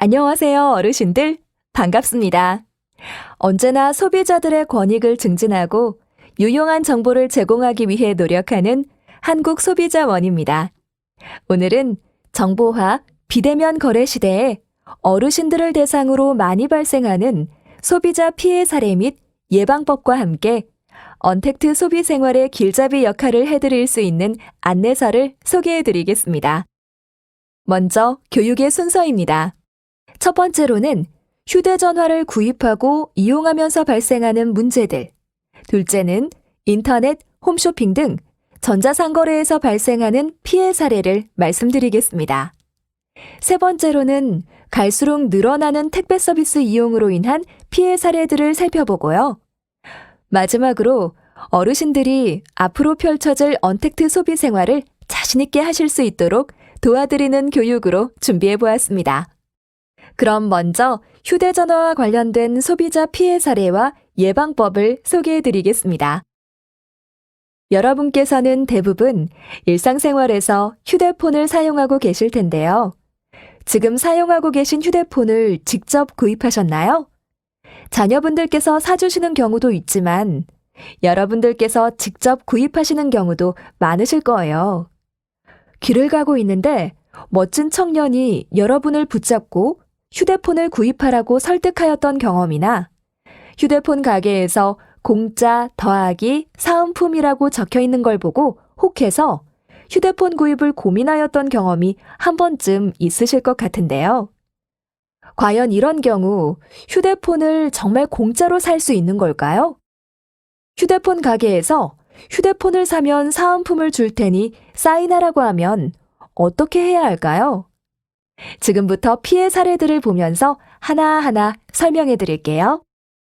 안녕하세요, 어르신들. 반갑습니다. 언제나 소비자들의 권익을 증진하고 유용한 정보를 제공하기 위해 노력하는 한국 소비자원입니다. 오늘은 정보화, 비대면 거래 시대에 어르신들을 대상으로 많이 발생하는 소비자 피해 사례 및 예방법과 함께 언택트 소비 생활의 길잡이 역할을 해드릴 수 있는 안내서를 소개해 드리겠습니다. 먼저 교육의 순서입니다. 첫 번째로는 휴대전화를 구입하고 이용하면서 발생하는 문제들. 둘째는 인터넷, 홈쇼핑 등 전자상거래에서 발생하는 피해 사례를 말씀드리겠습니다. 세 번째로는 갈수록 늘어나는 택배 서비스 이용으로 인한 피해 사례들을 살펴보고요. 마지막으로 어르신들이 앞으로 펼쳐질 언택트 소비 생활을 자신있게 하실 수 있도록 도와드리는 교육으로 준비해 보았습니다. 그럼 먼저 휴대전화와 관련된 소비자 피해 사례와 예방법을 소개해 드리겠습니다. 여러분께서는 대부분 일상생활에서 휴대폰을 사용하고 계실 텐데요. 지금 사용하고 계신 휴대폰을 직접 구입하셨나요? 자녀분들께서 사주시는 경우도 있지만 여러분들께서 직접 구입하시는 경우도 많으실 거예요. 길을 가고 있는데 멋진 청년이 여러분을 붙잡고 휴대폰을 구입하라고 설득하였던 경험이나 휴대폰 가게에서 공짜 더하기 사은품이라고 적혀 있는 걸 보고 혹해서 휴대폰 구입을 고민하였던 경험이 한 번쯤 있으실 것 같은데요. 과연 이런 경우 휴대폰을 정말 공짜로 살 수 있는 걸까요? 휴대폰 가게에서 휴대폰을 사면 사은품을 줄 테니 사인하라고 하면 어떻게 해야 할까요? 지금부터 피해 사례들을 보면서 하나하나 설명해 드릴게요.